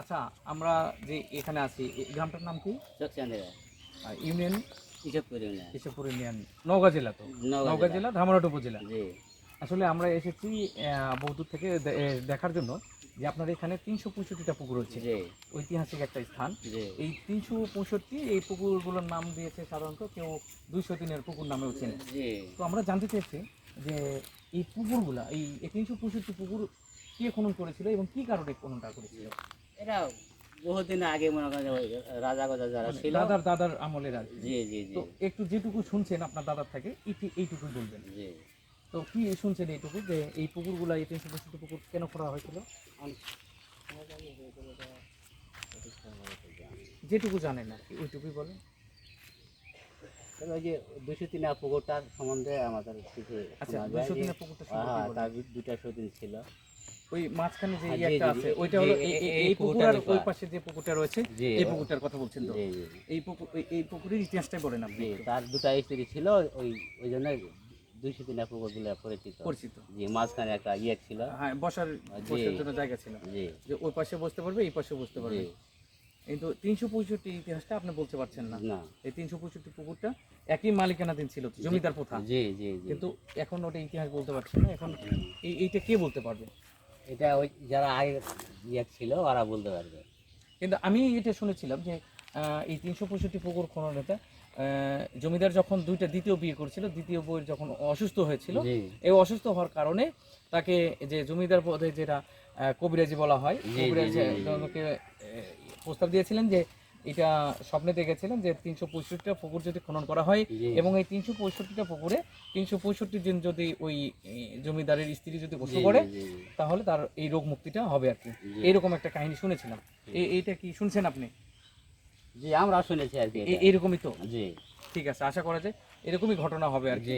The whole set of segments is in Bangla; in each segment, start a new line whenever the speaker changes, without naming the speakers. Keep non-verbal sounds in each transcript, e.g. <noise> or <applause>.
আচ্ছা আমরা যে এখানে আছি এই গ্রামটার নাম কি? ইউনিয়ন? কেশবপুর ইউনিয়ন। নওগাঁ জেলা তো?
নওগাঁ জেলা।
ধামরাট উপজেলা আসলে আমরা এসেছি বহুদূর থেকে দেখার জন্য যে আপনার এখানে তিনশো পঁয়ষট্টিটা পুকুর
জি।
ঐতিহাসিক একটা স্থান। এই তিনশো পঁয়ষট্টি এই পুকুরগুলোর নাম দিয়েছে সাধারণত কেউ দুইশো দিনের পুকুর নামেও চেনে তো আমরা জানতে চাইছি যে এই পুকুরগুলা এই তিনশো পঁয়ষট্টি পুকুর কে খনন করেছিল এবং কি কারণে খননটা করেছিল?
বহুদিন আগে মনে করেন রাজা গজা যারা ছিল
দাদার দাদার আমলের আর
জি জি জি।
তো একটু যেটুকু শুনছেন আপনার দাদার থেকে এইটুকু বলবেন।
জি।
তো কি শুনছেন এইটুকু যে এই পুকুরগুলা এই তিনশো পঁয়ষট্টি পুকুর কেন করা হয়েছিল? যেটুকু জানেন আর কি ওইটুকুই বলেন।
ওই যে দুশো তিন পুকুরটার সম্বন্ধে আমাদের কিছু
আচ্ছা পুকুরটা
হ্যাঁ তার দু- দুইটা সতীন ছিল।
ওই মাঝখানে যে
হ্যাঁ,
ইয়ে একটা আছে ওইটা হলো
এই-
এই-
এই-
এই
এই
পুকুর ওই পাশে যে পুকুরটা রয়েছে এই পুকুরটার কথা বলছেন তো? এই পুকুর এই- পুকুরের ইতিহাসটাই বলেন আপনি
তার দুটা স্ত্রী ছিল ওই ওই জন্য দুইশো তিন পরিচিত।
পরিচিত।
জি মাঝখানে একটা ইয়ে ছিল।
হ্যাঁ বসার বসার জন্য জায়গা ছিল। যে। ওই পাশে বসতে পারবে এই পাশে বসতে পারবে। কিন্তু তিনশো পঁয়ষট্টি ইতিহাসটা আপনি বলতে পারছেন না। এই তিনশো পঁয়ষট্টি পুকুরটা একই মালিকানাধীন ছিল জমিদার প্রথা।
জি জি জি
কিন্তু এখন ওটা ইতিহাস বলতে পারছেন না। এখন এই এইটা কে বলতে পারবে?
এটা ওই যারা আগে ইয়ে ছিল ওরা বলতে পারবে।
কিন্তু আমি এটা শুনেছিলাম যে এই তিনশো পঁয়ষট্টি পুকুর খননেতে জমিদার যখন দুইটা দ্বিতীয় বিয়ে করেছিল দ্বিতীয় বইয়ের যখন অসুস্থ হয়েছিল এই অসুস্থ হওয়ার কারণে তাকে যে জমিদার পদে যেটা কবিরাজি বলা হয় কবিরাজ প্রস্তাব দিয়েছিলেন যে এটা স্বপ্নে দেখেছিলেন যে তিনশো পঁয়ষট্টিটা পুকুর যদি খনন করা হয় এবং এই তিনশো পঁয়ষট্টিটা পুকুরে তিনশো পঁয়ষট্টি দিন যদি ওই জমিদারের স্ত্রী যদি গোসল করে তাহলে তার এই রোগ মুক্তিটা হবে আর কি। এইরকম একটা কাহিনী শুনেছিলাম। এইটা কি শুনছেন আপনি?
জি আমরা শুনেছি আর কি।
এইরকমই তো?
জি।
ঠিক আছে আশা করা যায়। এরকমই ঘটনা হবে আর কি।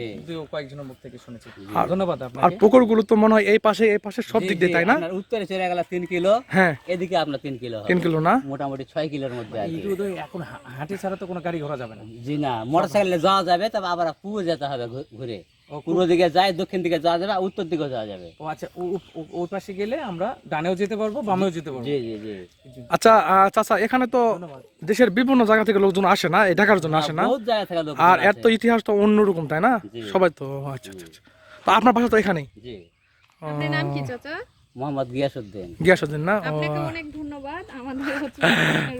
কয়েকজনের মুখ থেকে শুনেছি।
জি।
ধন্যবাদ
আর
পুকুর
পুকুরগুলো তো মনে হয় এই পাশে এই পাশে সব দিক দিয়ে তাই না?
উত্তরে চলে গেল তিন কিলো।
হ্যাঁ।
এদিকে আপনার তিন কিলো
তিন কিলো না?
মোটামুটি ছয় কিলোর মধ্যে
এখন হাঁটি ছাড়া তো কোনো গাড়ি ঘোরা যাবে না।
জি না মোটর সাইকেলে যাওয়া যাবে তবে আবার পূর্ব যেতে হবে ঘুরে। পূর্ব দিকে যায় দক্ষিণ দিকে যাওয়া যাবে আর উত্তর দিকে যাওয়া যাবে।
ও আচ্ছা ওই পাশে গেলে আমরা ডানেও যেতে পারব বামেও যেতে পারব।
জি জি জি।
আচ্ছা চাচা এখানে তো দেশের বিভিন্ন জায়গা থেকে লোকজন আসে না এই ঢাকার জন্য আসে না।
বহুত জায়গা থেকে লোক
আর এত ইতিহাস তো অন্যরকম তাই না? সবাই তো আচ্ছা আচ্ছা আচ্ছা। তো আপনার বাসা তো এখানেই?
জি।
আপনার নাম কি চাচা?
মোহাম্মদ গিয়াসুদ্দিন
গিয়াসুদ্দিন না?
আপনাকে অনেক ধন্যবাদ। আমাদের।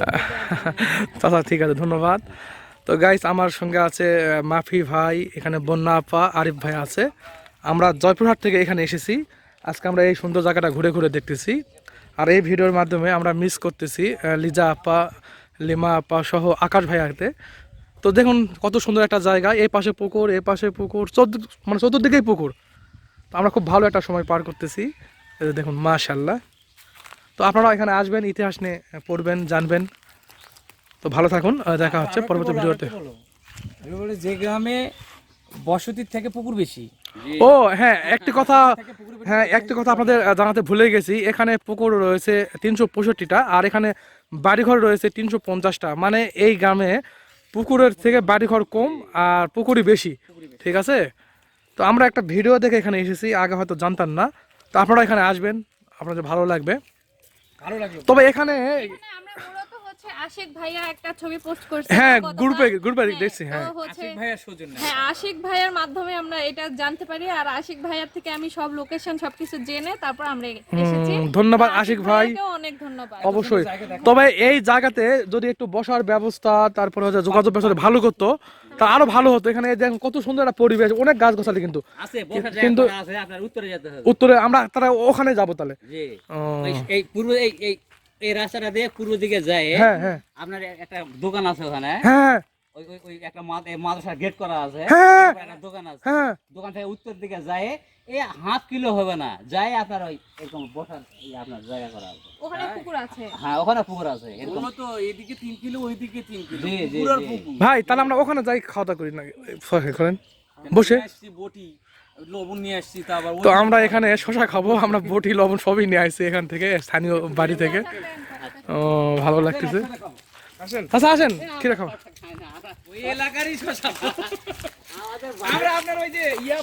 <laughs>
চাচা ঠিক আছে ধন্যবাদ। তো গাইস আমার সঙ্গে আছে মাফি ভাই, এখানে বন্যা আপা, আরিফ ভাই আছে। আমরা জয়পুরহাট থেকে এখানে এসেছি। আজকে আমরা এই সুন্দর জায়গাটা ঘুরে ঘুরে দেখতেছি। আর এই ভিডিওর মাধ্যমে আমরা মিস করতেছি লিজা আপা, লিমা আপা সহ আকাশ ভাই আগে তো দেখুন কত সুন্দর একটা জায়গা, এই পাশে পুকুর, এই পাশে পুকুর, চোদ্দ মানে চতুর্দিকেই পুকুর। তো আমরা খুব ভালো একটা সময় পার করতেছি। দেখুন মাশাল্লাহ তো আপনারা এখানে আসবেন, ইতিহাস নিয়ে পড়বেন, জানবেন। তো ভালো থাকুন দেখা হচ্ছে পরবর্তী ভিডিওতে।
যে গ্রামে বসতির থেকে পুকুর বেশি।
ও হ্যাঁ একটি কথা হ্যাঁ একটি কথা আপনাদের জানাতে ভুলে গেছি। এখানে পুকুর রয়েছে তিনশো পঁয়ষট্টিটা আর এখানে বাড়িঘর রয়েছে তিনশো পঞ্চাশটা। মানে এই গ্রামে পুকুরের থেকে বাড়িঘর কম আর পুকুরই বেশি ঠিক আছে? তো আমরা একটা ভিডিও দেখে এখানে এসেছি আগে হয়তো জানতাম না। তো আপনারা এখানে আসবেন আপনাদের ভালো লাগবে। তবে এখানে
হচ্ছে আশিক ভাইয়া একটা ছবি পোস্ট করছে।
হ্যাঁ গ্রুপে গ্রুপে
হ্যাঁ,
দেখছি হ্যাঁ।
আশিক ভাইয়ার সৌজন্য।
হ্যাঁ আশিক ভাইয়ার মাধ্যমে আমরা এটা জানতে পারি আর আশিক ভাইয়ার থেকে আমি সব লোকেশন সবকিছু জেনে তারপর আমরা এসেছি।
ধন্যবাদ আশিক ভাই।
অনেক ধন্যবাদ।
অবশ্যই। তবে এই জায়গাতে যদি একটু বসার ব্যবস্থা তারপরে হচ্ছে যোগাযোগ ব্যবস্থা ভালো করতো তা আরও ভালো হতো। এখানে দেখেন কত সুন্দর একটা পরিবেশ অনেক গাছ গাছালি কিন্তু
উত্তরে যেতে হবে।
উত্তরে আমরা তারা ওখানে যাব তাহলে।
পূর্ব এই এই রাস্তাটা দিয়ে পূর্ব দিকে যায়
হ্যাঁ হ্যাঁ।
আপনার একটা দোকান আছে ওখানে।
হ্যাঁ।
ওই ওই ওই একটা মাদ্রাসার গেট করা আছে।
হ্যাঁ।
একটা দোকান আছে।
হ্যাঁ।
দোকান থেকে উত্তর দিকে যায় এই হাফ কিলো হবে না। যায় আপনার ওই এরকম বসার আপনার জায়গা করা আছে।
ওখানে পুকুর আছে।
হ্যাঁ ওখানে পুকুর আছে এরকম।
তো এদিকে তিন কিলো ওইদিকে কিলো।
জি জি
ভাই তাহলে আমরা ওখানে যাই খাওয়া দাওয়া করি না। করেন। বসে।
বটি। লবণ নিয়ে আসছি তারপর
তো আমরা এখানে শশা খাব আমরা বটি লবণ সবই নিয়ে আসছি এখান থেকে স্থানীয় বাড়ি থেকে। ও ভালো লাগতেছে। আচ্ছা আসেন কি রাখো
ইয়া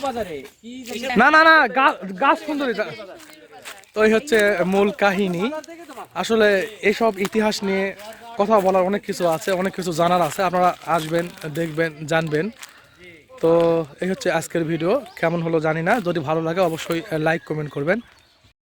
না না না গাছ গাছ সুন্দরী তো ওই হচ্ছে মূল কাহিনী। আসলে এসব ইতিহাস নিয়ে কথা বলার অনেক কিছু আছে অনেক কিছু জানার আছে। আপনারা আসবেন দেখবেন জানবেন। তো এই হচ্ছে আজকের ভিডিও। কেমন হলো জানি না। যদি ভালো লাগে অবশ্যই লাইক কমেন্ট করবেন।